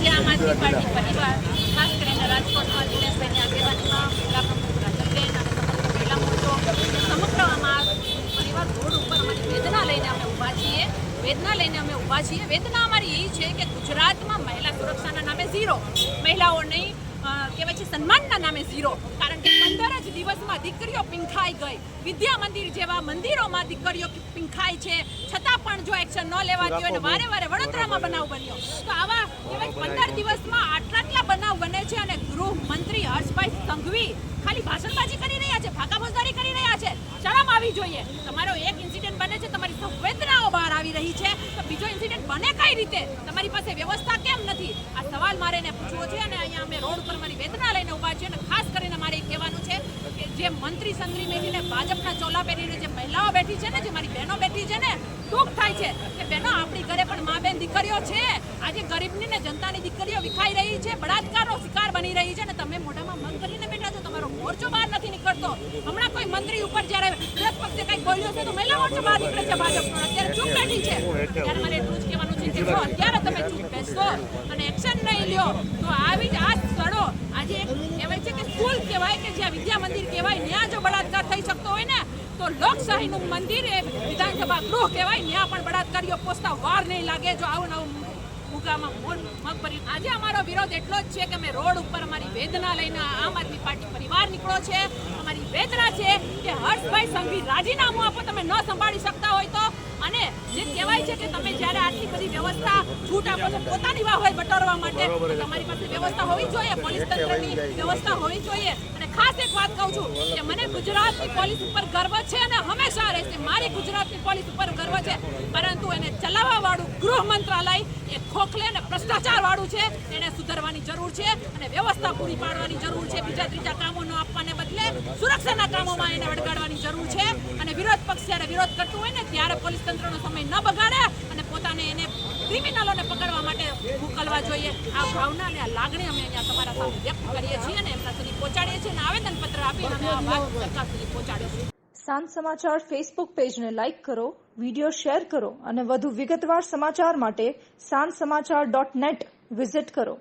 આજે આમ આદમી પાર્ટી પરિવાર ખાસ કરીને રાજકોટમાં દિનેશભાઈની આગેવાનીમાં જિલ્લા પ્રમુખ રાજનબેન અને સમગ્ર મહિલા મોરચો સમગ્ર આમાં પરિવાર રોડ ઉપર અમારી વેદના લઈને અમે ઊભા છીએ. વેદના લઈને અમે ઊભા છીએ. વેદના અમારી એ છે કે ગુજરાતમાં મહિલા સુરક્ષાના નામે ઝીરો. મહિલાઓ નહીં કહેવાય છે સન્માનના નામે ઝીરો. કારણ કે પંદર જ દિવસમાં દીકરીઓ પિંખાઈ ગઈ. વિદ્યા મંદિર જેવા મંદિરોમાં દીકરીઓ પિંખાઈ છે. છતાં પણ જો એક્શન ન લેવાતી હોય ને વારે વારે વડોદરામાં બનાવ બન્યો. તો આવા પંદર બને તમારો બને બને પાસે વ્યવસ્થા કેમ નથી? આ સવાલ મારે એને પૂછવો છે અને અહીંયા અમે રોડ ઉપર મારી વેદના લઈને ઊભા છીએ અને ખાસ કરીને મારે કહેવાનું છે જે મંત્રી સંઘરી બેઠીને ભાજપના ચોલા પહેરીને જે મહિલાઓ બેઠી છે ને, જે મારી બહેનો બેઠી છે ને, દુઃખ થાય છે કે બહેનો આપણી ઘરે પણ મા બેન દીકરીઓ છે. આજે ગરીબની ને જનતાની દીકરીઓ વિખાઈ રહી છે. બળાત્કારનો શિકાર બની રહી છે અને તમે મોઢામાં મન કરીને બેઠા છો. તમારો મોરચો બહાર નથી નીકળતો. હમણાં કોઈ મંત્રી ઉપર જ્યારે વિરોધ પક્ષે કંઈક બોલ્યું છે, તો મહિલા મોરચો બહાર નીકળે છે ભાજપનો. અત્યારે ચૂપ બેઠી છે. ત્યારે મારે એટલું જ કહેવાનું છે કે અત્યારે તમે ચૂપ બેસો અને એક્શન નહીં લ્યો, તો આવી જ આ સ્થળો આજે એક સ્કૂલ કહેવાય કે જ્યાં વિદ્યા મંદિર કહેવાય, ત્યાં જો બળાત્કાર થઈ શકતો હોય ને, તો લોકશાહીનું મંદિર એ વિધાનસભા ગૃહ કહેવાય, ત્યાં પણ બળાત્કારીઓ પોસતા વાર નહીં લાગે. જો આવું નવું મુકામાં મોર મગ ભરી આજે અમારો વિરોધ એટલો જ છે કે અમે રોડ ઉપર અમારી વેદના લઈને આમ આદમી પાર્ટી પરિવાર નીકળો છે. અમારી વેદના છે કે હર્ષભાઈ સંઘવી રાજીનામું આપો, તમે ન સંભાળી અને જે છે કે તમે જ્યારે આટલી બધી વ્યવસ્થા છૂટ આપો છો પોતાની વાહ બટોરવા માટે તમારી પાસે વ્યવસ્થા હોવી જોઈએ પોલીસ તંત્રની વ્યવસ્થા હોવી જોઈએ. અને ખાસ એક વાત કહું છું કે મને ગુજરાતની પોલીસ ઉપર ગર્વ છે અને હંમેશા રહેશે મારી ગુજરાતની પોલીસ ઉપર ગર્વ છે. પરંતુ એને ચલાવવા વાળું ગૃહ મંત્રાલય એ ખોખલે અને ભ્રષ્ટાચાર વાળું છે. એને સુધારવાની જરૂર છે અને વ્યવસ્થા પૂરી પાડવાની જરૂર છે. બીજા ત્રીજા કામો ન આપવાને બદલે સુરક્ષાના કામોમાં એને અને વિરોધ જ્યારે વિરોધ કરતું હોય ને, ત્યારે પોલીસ તંત્રનો સમય ન બગાડે અને પોતાને એને ક્રિમિનલોને પકડવા માટે મોકલવા જોઈએ. આ ભાવના અને આ લાગણી અમે અહીંયા તમારા સામે વ્યક્ત કરીએ છીએ અને એમના સુધી પહોંચાડીએ છીએ અને આવેદનપત્ર આપીને અમે આ વાત સરકાર સુધી પહોંચાડીશું સાંજ સમાચાર ફેસબુક પેજને લાઇક કરો વિડિયો શેર કરો અને વધુ વિગતવાર સમાચાર માટે સાંજ સમાચાર ડોટ નેટ વિઝિટ કરો.